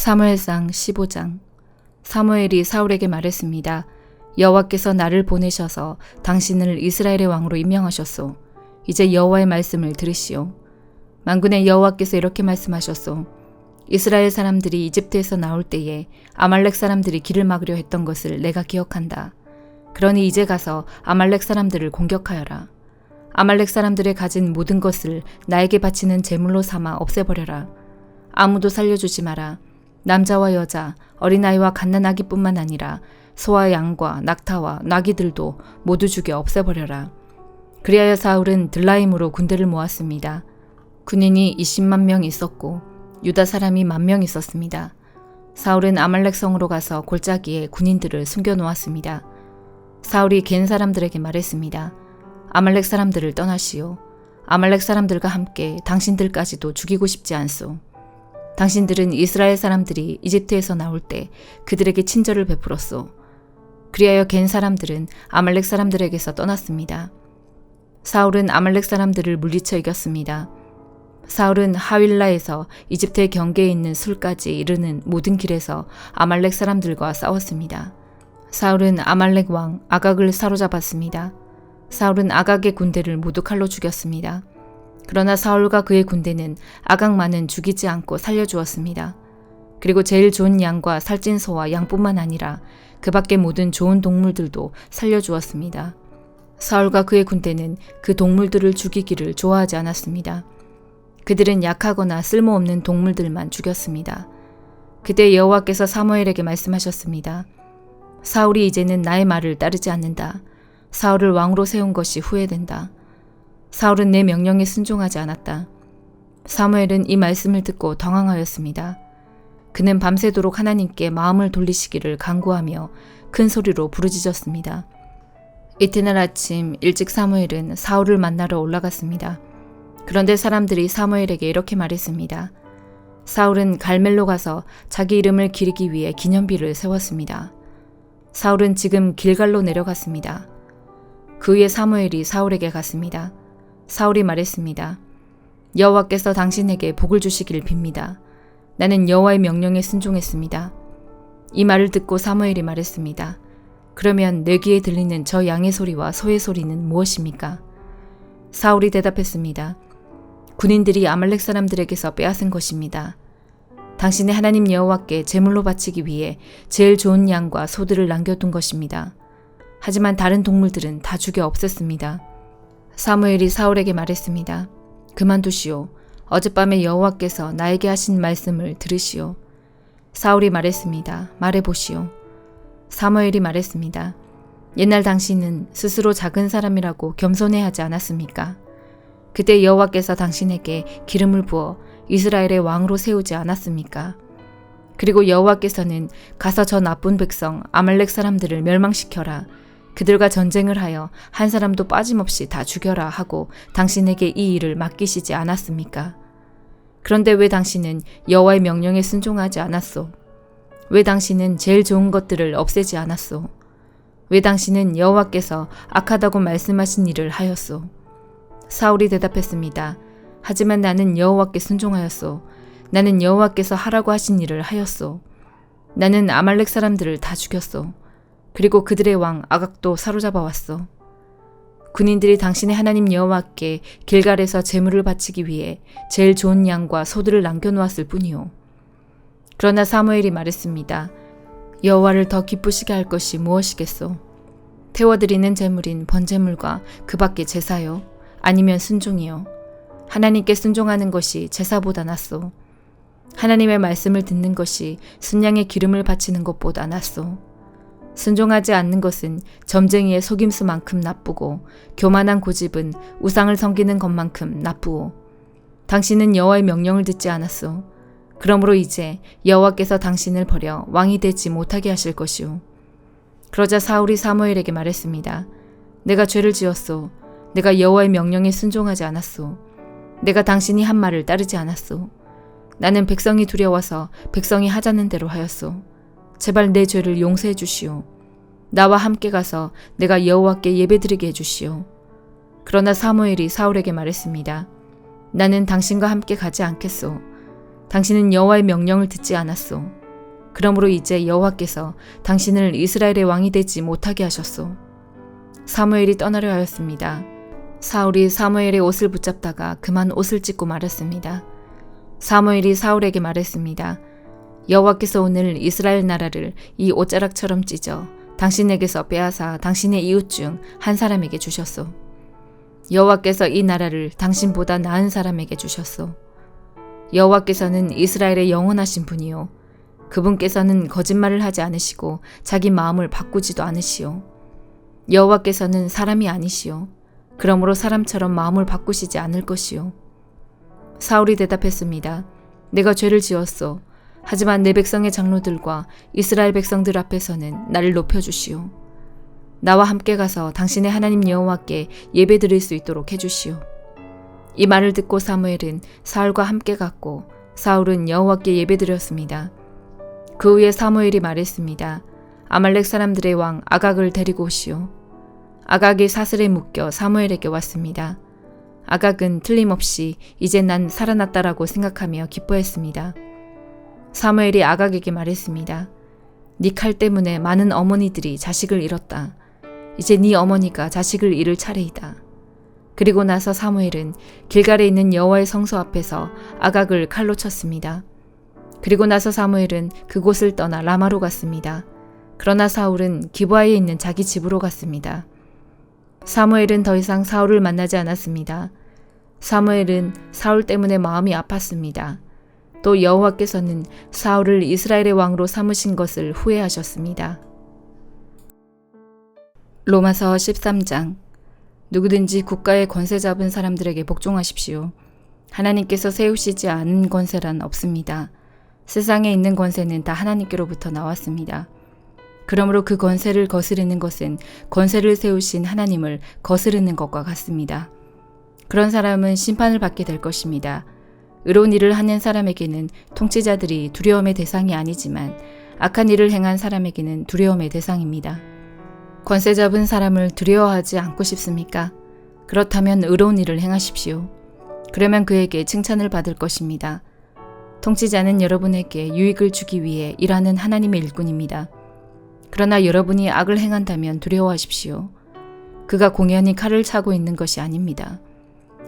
사무엘상 15장 사무엘이 사울에게 말했습니다. 여호와께서 나를 보내셔서 당신을 이스라엘의 왕으로 임명하셨소. 이제 여호와의 말씀을 들으시오. 만군의 여호와께서 이렇게 말씀하셨소. 이스라엘 사람들이 이집트에서 나올 때에 아말렉 사람들이 길을 막으려 했던 것을 내가 기억한다. 그러니 이제 가서 아말렉 사람들을 공격하여라. 아말렉 사람들의 가진 모든 것을 나에게 바치는 제물로 삼아 없애버려라. 아무도 살려주지 마라. 남자와 여자, 어린아이와 갓난아기뿐만 아니라 소와 양과 낙타와 나귀들도 모두 죽여 없애버려라. 그리하여 사울은 들라임으로 군대를 모았습니다. 군인이 20만 명 있었고 유다 사람이 만 명 있었습니다. 사울은 아말렉 성으로 가서 골짜기에 군인들을 숨겨 놓았습니다. 사울이 겐 사람들에게 말했습니다. 아말렉 사람들을 떠나시오. 아말렉 사람들과 함께 당신들까지도 죽이고 싶지 않소. 당신들은 이스라엘 사람들이 이집트에서 나올 때 그들에게 친절을 베풀었소. 그리하여 겐 사람들은 아말렉 사람들에게서 떠났습니다. 사울은 아말렉 사람들을 물리쳐 이겼습니다. 사울은 하윌라에서 이집트의 경계에 있는 술까지 이르는 모든 길에서 아말렉 사람들과 싸웠습니다. 사울은 아말렉 왕 아각을 사로잡았습니다. 사울은 아각의 군대를 모두 칼로 죽였습니다. 그러나 사울과 그의 군대는 아각만은 죽이지 않고 살려주었습니다. 그리고 제일 좋은 양과 살찐 소와 양뿐만 아니라 그 밖의 모든 좋은 동물들도 살려주었습니다. 사울과 그의 군대는 그 동물들을 죽이기를 좋아하지 않았습니다. 그들은 약하거나 쓸모없는 동물들만 죽였습니다. 그때 여호와께서 사무엘에게 말씀하셨습니다. 사울이 이제는 나의 말을 따르지 않는다. 사울을 왕으로 세운 것이 후회된다. 사울은 내 명령에 순종하지 않았다. 사무엘은 이 말씀을 듣고 당황하였습니다. 그는 밤새도록 하나님께 마음을 돌리시기를 간구하며 큰 소리로 부르짖었습니다. 이튿날 아침 일찍 사무엘은 사울을 만나러 올라갔습니다. 그런데 사람들이 사무엘에게 이렇게 말했습니다. 사울은 갈멜로 가서 자기 이름을 기리기 위해 기념비를 세웠습니다. 사울은 지금 길갈로 내려갔습니다. 그 후에 사무엘이 사울에게 갔습니다. 사울이 말했습니다. 여호와께서 당신에게 복을 주시기를 빕니다. 나는 여호와의 명령에 순종했습니다. 이 말을 듣고 사무엘이 말했습니다. 그러면 내 귀에 들리는 저 양의 소리와 소의 소리는 무엇입니까? 사울이 대답했습니다. 군인들이 아말렉 사람들에게서 빼앗은 것입니다. 당신의 하나님 여호와께 제물로 바치기 위해 제일 좋은 양과 소들을 남겨둔 것입니다. 하지만 다른 동물들은 다 죽여 없앴습니다. 사무엘이 사울에게 말했습니다. 그만두시오. 어젯밤에 여호와께서 나에게 하신 말씀을 들으시오. 사울이 말했습니다. 말해보시오. 사무엘이 말했습니다. 옛날 당신은 스스로 작은 사람이라고 겸손해 하지 않았습니까? 그때 여호와께서 당신에게 기름을 부어 이스라엘의 왕으로 세우지 않았습니까? 그리고 여호와께서는 가서 저 나쁜 백성 아말렉 사람들을 멸망시켜라. 그들과 전쟁을 하여 한 사람도 빠짐없이 다 죽여라 하고 당신에게 이 일을 맡기시지 않았습니까? 그런데 왜 당신은 여호와의 명령에 순종하지 않았소? 왜 당신은 제일 좋은 것들을 없애지 않았소? 왜 당신은 여호와께서 악하다고 말씀하신 일을 하였소? 사울이 대답했습니다. 하지만 나는 여호와께 순종하였소. 나는 여호와께서 하라고 하신 일을 하였소. 나는 아말렉 사람들을 다 죽였소. 그리고 그들의 왕 아각도 사로잡아 왔어. 군인들이 당신의 하나님 여호와께 길갈에서 제물을 바치기 위해 제일 좋은 양과 소들을 남겨놓았을 뿐이요. 그러나 사무엘이 말했습니다. 여호와를 더 기쁘시게 할 것이 무엇이겠소? 태워드리는 제물인 번제물과 그 밖의 제사요. 아니면 순종이요. 하나님께 순종하는 것이 제사보다 낫소. 하나님의 말씀을 듣는 것이 순양의 기름을 바치는 것보다 낫소. 순종하지 않는 것은 점쟁이의 속임수만큼 나쁘고 교만한 고집은 우상을 섬기는 것만큼 나쁘오. 당신은 여호와의 명령을 듣지 않았소. 그러므로 이제 여호와께서 당신을 버려 왕이 되지 못하게 하실 것이오. 그러자 사울이 사무엘에게 말했습니다. 내가 죄를 지었소. 내가 여호와의 명령에 순종하지 않았소. 내가 당신이 한 말을 따르지 않았소. 나는 백성이 두려워서 백성이 하자는 대로 하였소. 제발 내 죄를 용서해 주시오. 나와 함께 가서 내가 여호와께 예배드리게 해 주시오. 그러나 사무엘이 사울에게 말했습니다. 나는 당신과 함께 가지 않겠소. 당신은 여호와의 명령을 듣지 않았소. 그러므로 이제 여호와께서 당신을 이스라엘의 왕이 되지 못하게 하셨소. 사무엘이 떠나려 하였습니다. 사울이 사무엘의 옷을 붙잡다가 그만 옷을 찢고 말았습니다. 사무엘이 사울에게 말했습니다. 여호와께서 오늘 이스라엘 나라를 이 옷자락처럼 찢어 당신에게서 빼앗아 당신의 이웃 중 한 사람에게 주셨소. 여호와께서 이 나라를 당신보다 나은 사람에게 주셨소. 여호와께서는 이스라엘의 영원하신 분이요 그분께서는 거짓말을 하지 않으시고 자기 마음을 바꾸지도 않으시오. 여호와께서는 사람이 아니시오. 그러므로 사람처럼 마음을 바꾸시지 않을 것이요. 사울이 대답했습니다. 내가 죄를 지었소. 하지만 내 백성의 장로들과 이스라엘 백성들 앞에서는 나를 높여주시오. 나와 함께 가서 당신의 하나님 여호와께 예배 드릴 수 있도록 해주시오. 이 말을 듣고 사무엘은 사울과 함께 갔고 사울은 여호와께 예배 드렸습니다. 그 후에 사무엘이 말했습니다. 아말렉 사람들의 왕 아각을 데리고 오시오. 아각이 사슬에 묶여 사무엘에게 왔습니다. 아각은 틀림없이 이제 난 살아났다라고 생각하며 기뻐했습니다. 사무엘이 아각에게 말했습니다. 네 칼 때문에 많은 어머니들이 자식을 잃었다. 이제 네 어머니가 자식을 잃을 차례이다. 그리고 나서 사무엘은 길갈에 있는 여호와의 성소 앞에서 아각을 칼로 쳤습니다. 그리고 나서 사무엘은 그곳을 떠나 라마로 갔습니다. 그러나 사울은 기브아에 있는 자기 집으로 갔습니다. 사무엘은 더 이상 사울을 만나지 않았습니다. 사무엘은 사울 때문에 마음이 아팠습니다. 또 여호와께서는 사울을 이스라엘의 왕으로 삼으신 것을 후회하셨습니다. 로마서 13장 누구든지 국가의 권세 잡은 사람들에게 복종하십시오. 하나님께서 세우시지 않은 권세란 없습니다. 세상에 있는 권세는 다 하나님께로부터 나왔습니다. 그러므로 그 권세를 거스르는 것은 권세를 세우신 하나님을 거스르는 것과 같습니다. 그런 사람은 심판을 받게 될 것입니다. 의로운 일을 하는 사람에게는 통치자들이 두려움의 대상이 아니지만 악한 일을 행한 사람에게는 두려움의 대상입니다. 권세 잡은 사람을 두려워하지 않고 싶습니까? 그렇다면 의로운 일을 행하십시오. 그러면 그에게 칭찬을 받을 것입니다. 통치자는 여러분에게 유익을 주기 위해 일하는 하나님의 일꾼입니다. 그러나 여러분이 악을 행한다면 두려워하십시오. 그가 공연히 칼을 차고 있는 것이 아닙니다.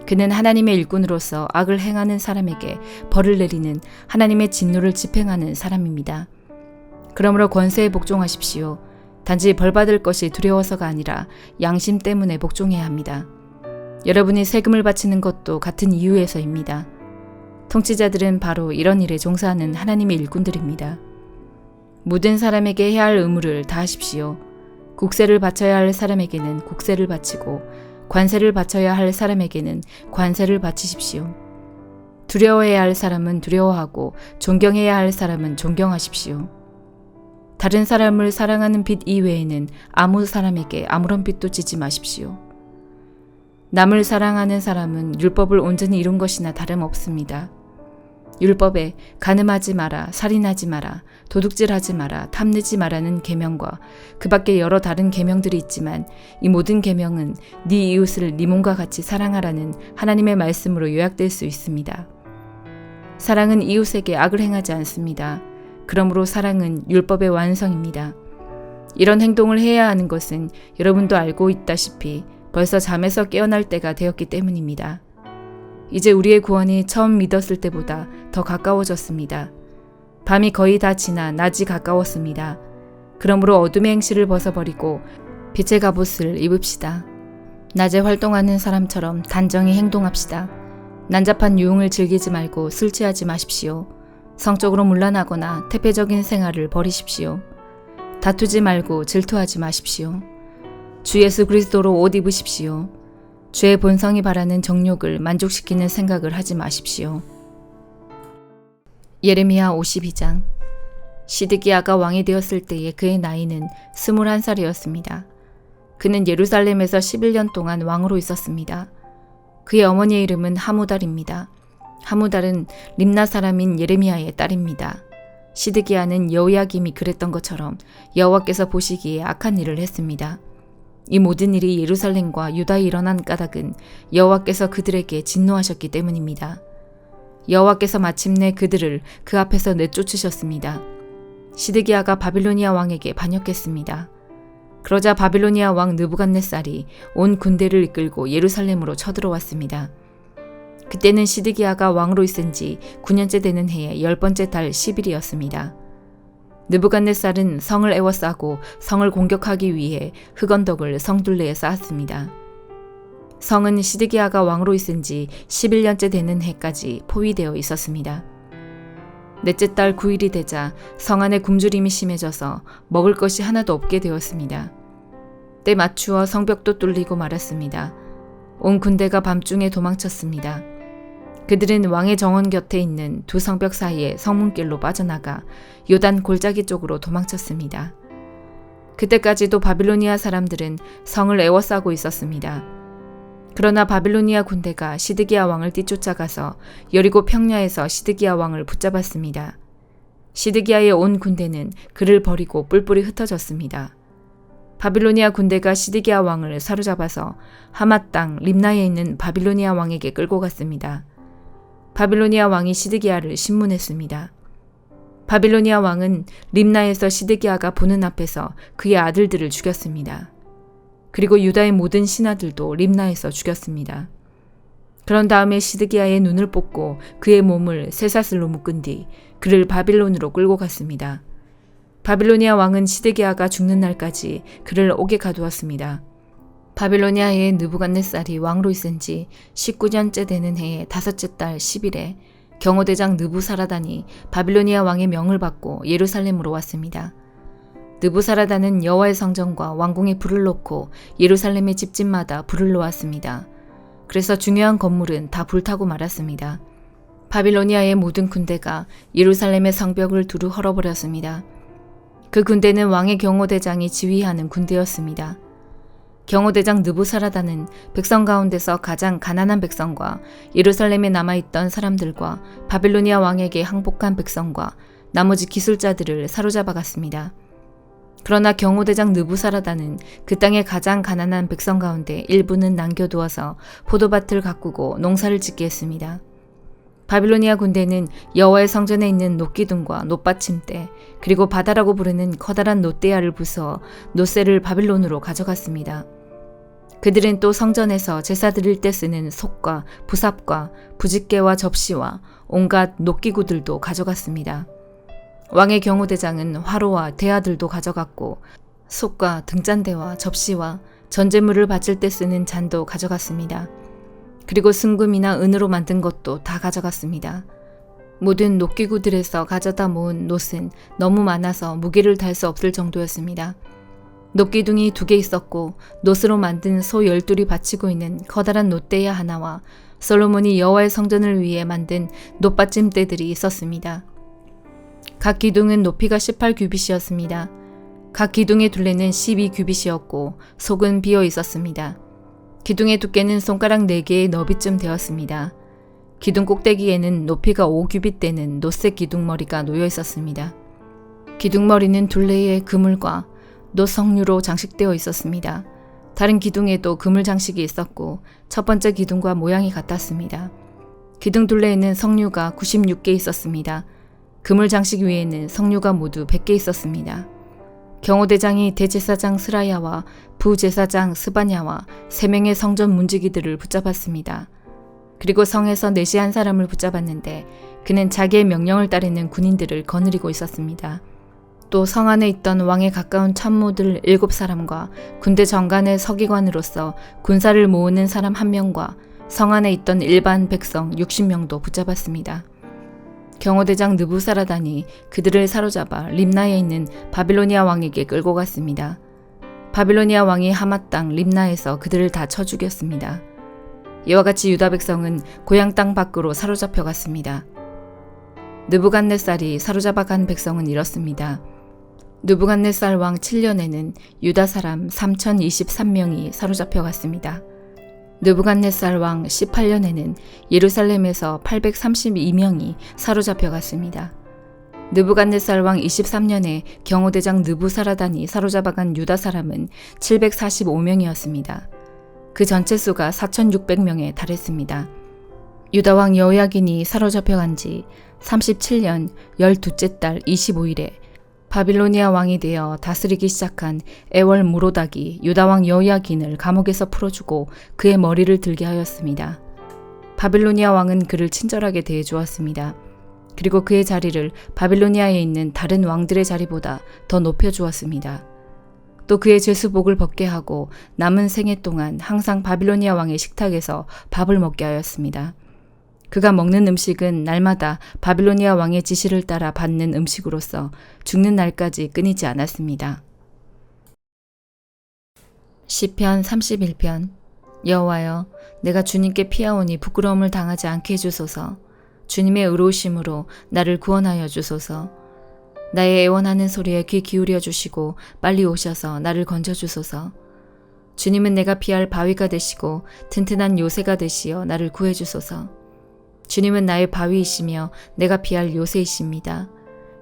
그는 하나님의 일꾼으로서 악을 행하는 사람에게 벌을 내리는 하나님의 진노를 집행하는 사람입니다. 그러므로 권세에 복종하십시오. 단지 벌 받을 것이 두려워서가 아니라 양심 때문에 복종해야 합니다. 여러분이 세금을 바치는 것도 같은 이유에서입니다. 통치자들은 바로 이런 일에 종사하는 하나님의 일꾼들입니다. 모든 사람에게 해야 할 의무를 다하십시오. 국세를 바쳐야 할 사람에게는 국세를 바치고 관세를 바쳐야 할 사람에게는 관세를 바치십시오. 두려워해야 할 사람은 두려워하고 존경해야 할 사람은 존경하십시오. 다른 사람을 사랑하는 빛 이외에는 아무 사람에게 아무런 빛도 지지 마십시오. 남을 사랑하는 사람은 율법을 온전히 이룬 것이나 다름없습니다. 율법에 간음하지 마라, 살인하지 마라, 도둑질하지 마라, 탐내지 마라는 계명과 그 밖에 여러 다른 계명들이 있지만 이 모든 계명은 네 이웃을 네 몸과 같이 사랑하라는 하나님의 말씀으로 요약될 수 있습니다. 사랑은 이웃에게 악을 행하지 않습니다. 그러므로 사랑은 율법의 완성입니다. 이런 행동을 해야 하는 것은 여러분도 알고 있다시피 벌써 잠에서 깨어날 때가 되었기 때문입니다. 이제 우리의 구원이 처음 믿었을 때보다 더 가까워졌습니다. 밤이 거의 다 지나 낮이 가까웠습니다. 그러므로 어둠의 행실을 벗어버리고 빛의 갑옷을 입읍시다. 낮에 활동하는 사람처럼 단정히 행동합시다. 난잡한 유흥을 즐기지 말고 술 취하지 마십시오. 성적으로 문란하거나 태폐적인 생활을 버리십시오. 다투지 말고 질투하지 마십시오. 주 예수 그리스도로 옷 입으십시오. 죄의 본성이 바라는 정욕을 만족시키는 생각을 하지 마십시오. 예레미야 52장 시드기야가 왕이 되었을 때에 그의 나이는 21살이었습니다. 그는 예루살렘에서 11년 동안 왕으로 있었습니다. 그의 어머니의 이름은 하무달입니다. 하무달은 림나 사람인 예레미야의 딸입니다. 시드기야는 여호야김이 그랬던 것처럼 여호와께서 보시기에 악한 일을 했습니다. 이 모든 일이 예루살렘과 유다에 일어난 까닭은 여호와께서 그들에게 진노하셨기 때문입니다. 여호와께서 마침내 그들을 그 앞에서 내쫓으셨습니다. 시드기야가 바빌로니아 왕에게 반역했습니다. 그러자 바빌로니아 왕 느부갓네살이 온 군대를 이끌고 예루살렘으로 쳐들어왔습니다. 그때는 시드기야가 왕으로 있은 지 9년째 되는 해의 열 번째 달 10일이었습니다. 느부갓네살은 성을 에워싸고 성을 공격하기 위해 흑언덕을 성둘레에 쌓았습니다. 성은 시드기야가 왕으로 있은 지 11년째 되는 해까지 포위되어 있었습니다. 넷째 달 9일이 되자 성 안에 굶주림이 심해져서 먹을 것이 하나도 없게 되었습니다. 때 맞추어 성벽도 뚫리고 말았습니다. 온 군대가 밤중에 도망쳤습니다. 그들은 왕의 정원 곁에 있는 두 성벽 사이에 성문길로 빠져나가 요단 골짜기 쪽으로 도망쳤습니다. 그때까지도 바빌로니아 사람들은 성을 에워싸고 있었습니다. 그러나 바빌로니아 군대가 시드기야 왕을 뒤쫓아가서 여리고 평야에서 시드기야 왕을 붙잡았습니다. 시드기야의 온 군대는 그를 버리고 뿔뿔이 흩어졌습니다. 바빌로니아 군대가 시드기야 왕을 사로잡아서 하맛 땅 림나에 있는 바빌로니아 왕에게 끌고 갔습니다. 바빌로니아 왕이 시드기야를 신문했습니다. 바빌로니아 왕은 림나에서 시드기야가 보는 앞에서 그의 아들들을 죽였습니다. 그리고 유다의 모든 신하들도 림나에서 죽였습니다. 그런 다음에 시드기야의 눈을 뽑고 그의 몸을 쇠사슬로 묶은 뒤 그를 바빌론으로 끌고 갔습니다. 바빌로니아 왕은 시드기야가 죽는 날까지 그를 옥에 가두었습니다. 바빌로니아의 느부갓네살이 왕으로 있은 지 19년째 되는 해의 다섯째 달 10일에 경호대장 느부사라단이 바빌로니아 왕의 명을 받고 예루살렘으로 왔습니다. 느부사라단은 여호와의 성전과 왕궁에 불을 놓고 예루살렘의 집집마다 불을 놓았습니다. 그래서 중요한 건물은 다 불타고 말았습니다. 바빌로니아의 모든 군대가 예루살렘의 성벽을 두루 헐어버렸습니다. 그 군대는 왕의 경호대장이 지휘하는 군대였습니다. 경호대장 느부사라다는 백성 가운데서 가장 가난한 백성과 예루살렘에 남아있던 사람들과 바빌로니아 왕에게 항복한 백성과 나머지 기술자들을 사로잡아갔습니다. 그러나 경호대장 느부사라다는 그 땅의 가장 가난한 백성 가운데 일부는 남겨두어서 포도밭을 가꾸고 농사를 짓게 했습니다. 바빌로니아 군대는 여호와의 성전에 있는 녹기둥과 녹받침대 그리고 바다라고 부르는 커다란 노대야를 부숴 노새를 바빌론으로 가져갔습니다. 그들은 또 성전에서 제사 드릴 때 쓰는 속과 부삽과 부집개와 접시와 온갖 녹기구들도 가져갔습니다. 왕의 경호대장은 화로와 대야들도 가져갔고 속과 등잔대와 접시와 전제물을 바칠 때 쓰는 잔도 가져갔습니다. 그리고 승금이나 은으로 만든 것도 다 가져갔습니다. 모든 녹기구들에서 가져다 모은 놋은 너무 많아서 무게를 달 수 없을 정도였습니다. 녹기둥이 두 개 있었고 놋으로 만든 소 열둘이 받치고 있는 커다란 놋대야 하나와 솔로몬이 여호와의 성전을 위해 만든 놋받침대들이 있었습니다. 각 기둥은 높이가 18규빗이었습니다. 각 기둥의 둘레는 12규빗이었고 속은 비어 있었습니다. 기둥의 두께는 손가락 4개의 너비쯤 되었습니다. 기둥 꼭대기에는 높이가 5규빗 되는 노색 기둥머리가 놓여 있었습니다. 기둥머리는 둘레에 그물과 노성류로 장식되어 있었습니다. 다른 기둥에도 그물 장식이 있었고 첫 번째 기둥과 모양이 같았습니다. 기둥 둘레에는 성류가 96개 있었습니다. 그물 장식 위에는 성류가 모두 100개 있었습니다. 경호대장이 대제사장 스라야와 부제사장 스바냐와 세 명의 성전 문지기들을 붙잡았습니다. 그리고 성에서 내시한 사람을 붙잡았는데 그는 자기의 명령을 따르는 군인들을 거느리고 있었습니다. 또 성 안에 있던 왕에 가까운 참모들 일곱 사람과 군대 정관의 서기관으로서 군사를 모으는 사람 한 명과 성 안에 있던 일반 백성 60명도 붙잡았습니다. 경호대장 느부사라단이 그들을 사로잡아 림나에 있는 바빌로니아 왕에게 끌고 갔습니다. 바빌로니아 왕이 하맛 땅 림나에서 그들을 다 쳐 죽였습니다. 이와 같이 유다 백성은 고향 땅 밖으로 사로잡혀 갔습니다. 느부갓네살이 사로잡아 간 백성은 이렇습니다. 느부갓네살 왕 7년에는 유다 사람 3023명이 사로잡혀 갔습니다. 느부갓네살 왕 18년에는 예루살렘에서 832명이 사로잡혀 갔습니다. 느부갓네살 왕 23년에 경호대장 느부사라단이 사로잡아간 유다 사람은 745명이었습니다. 그 전체 수가 4,600명에 달했습니다. 유다 왕 여호야긴이 사로잡혀 간 지 37년 12째 달 25일에 바빌로니아 왕이 되어 다스리기 시작한 에월 무로닥이 유다 왕 여호야긴을 감옥에서 풀어주고 그의 머리를 들게 하였습니다. 바빌로니아 왕은 그를 친절하게 대해 주었습니다. 그리고 그의 자리를 바빌로니아에 있는 다른 왕들의 자리보다 더 높여 주었습니다. 또 그의 죄수복을 벗게 하고 남은 생애 동안 항상 바빌로니아 왕의 식탁에서 밥을 먹게 하였습니다. 그가 먹는 음식은 날마다 바빌로니아 왕의 지시를 따라 받는 음식으로서 죽는 날까지 끊이지 않았습니다. 시편 31편. 여호와여 내가 주님께 피하오니 부끄러움을 당하지 않게 해 주소서. 주님의 의로우심으로 나를 구원하여 주소서. 나의 애원하는 소리에 귀 기울여 주시고 빨리 오셔서 나를 건져 주소서. 주님은 내가 피할 바위가 되시고 튼튼한 요새가 되시어 나를 구해 주소서 주님은 나의 바위이시며 내가 피할 요새이십니다.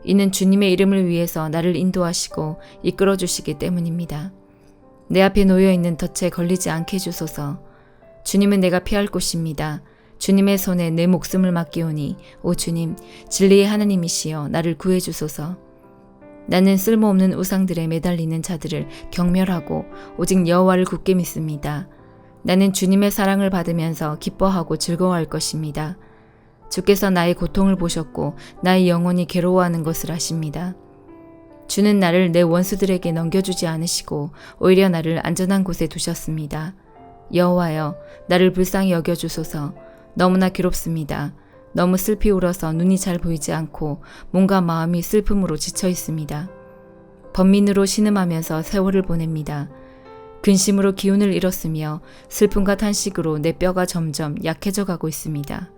이는 주님의 이름을 위해서 나를 인도하시고 이끌어 주시기 때문입니다. 내 앞에 놓여 있는 덫에 걸리지 않게 해주소서. 주님은 내가 피할 곳입니다. 주님의 손에 내 목숨을 맡기오니 오 주님 진리의 하나님이시여 나를 구해 주소서. 나는 쓸모없는 우상들에 매달리는 자들을 경멸하고 오직 여호와를 굳게 믿습니다. 나는 주님의 사랑을 받으면서 기뻐하고 즐거워할 것입니다. 주께서 나의 고통을 보셨고 나의 영혼이 괴로워하는 것을 아십니다. 주는 나를 내 원수들에게 넘겨주지 않으시고 오히려 나를 안전한 곳에 두셨습니다. 여호와여, 나를 불쌍히 여겨 주소서. 너무나 괴롭습니다. 너무 슬피 울어서 눈이 잘 보이지 않고 몸과 마음이 슬픔으로 지쳐 있습니다. 번민으로 신음하면서 세월을 보냅니다. 근심으로 기운을 잃었으며 슬픔과 탄식으로 내 뼈가 점점 약해져 가고 있습니다.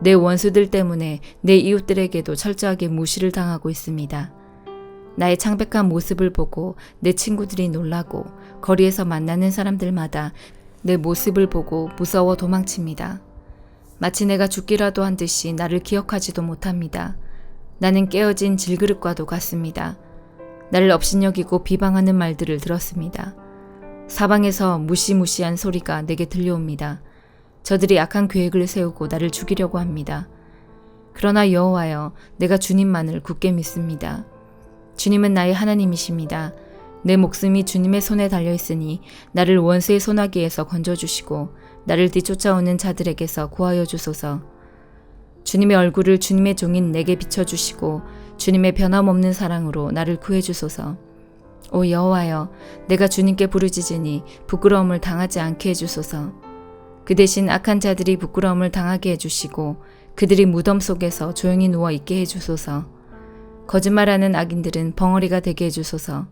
내 원수들 때문에 내 이웃들에게도 철저하게 무시를 당하고 있습니다. 나의 창백한 모습을 보고 내 친구들이 놀라고 거리에서 만나는 사람들마다 내 모습을 보고 무서워 도망칩니다. 마치 내가 죽기라도 한 듯이 나를 기억하지도 못합니다. 나는 깨어진 질그릇과도 같습니다. 나를 업신여기고 비방하는 말들을 들었습니다. 사방에서 무시무시한 소리가 내게 들려옵니다. 저들이 악한 계획을 세우고 나를 죽이려고 합니다. 그러나 여호와여, 내가 주님만을 굳게 믿습니다. 주님은 나의 하나님이십니다. 내 목숨이 주님의 손에 달려 있으니 나를 원수의 소나기에서 건져 주시고 나를 뒤쫓아오는 자들에게서 구하여 주소서. 주님의 얼굴을 주님의 종인 내게 비춰 주시고 주님의 변함없는 사랑으로 나를 구해 주소서. 오 여호와여, 내가 주님께 부르짖으니 부끄러움을 당하지 않게 해 주소서. 그 대신 악한 자들이 부끄러움을 당하게 해주시고 그들이 무덤 속에서 조용히 누워 있게 해주소서. 거짓말하는 악인들은 벙어리가 되게 해주소서.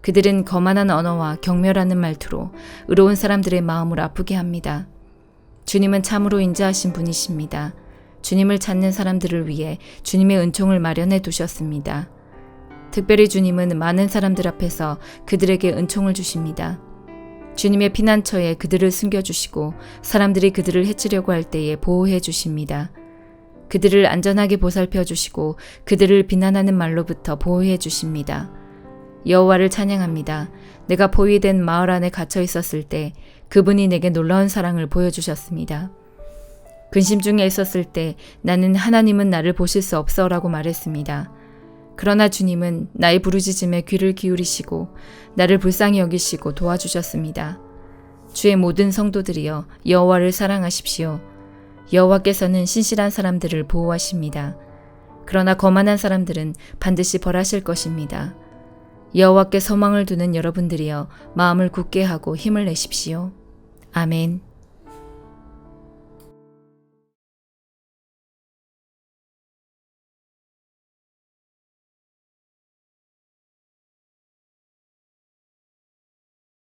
그들은 거만한 언어와 경멸하는 말투로 의로운 사람들의 마음을 아프게 합니다. 주님은 참으로 인자하신 분이십니다. 주님을 찾는 사람들을 위해 주님의 은총을 마련해 두셨습니다. 특별히 주님은 많은 사람들 앞에서 그들에게 은총을 주십니다. 주님의 피난처에 그들을 숨겨주시고 사람들이 그들을 해치려고 할 때에 보호해 주십니다. 그들을 안전하게 보살펴 주시고 그들을 비난하는 말로부터 보호해 주십니다. 여호와를 찬양합니다. 내가 포위된 마을 안에 갇혀 있었을 때 그분이 내게 놀라운 사랑을 보여주셨습니다. 근심 중에 있었을 때 나는 하나님은 나를 보실 수 없어라고 말했습니다. 그러나 주님은 나의 부르짖음에 귀를 기울이시고 나를 불쌍히 여기시고 도와주셨습니다. 주의 모든 성도들이여 여호와를 사랑하십시오. 여호와께서는 신실한 사람들을 보호하십니다. 그러나 거만한 사람들은 반드시 벌하실 것입니다. 여호와께 소망을 두는 여러분들이여 마음을 굳게 하고 힘을 내십시오. 아멘.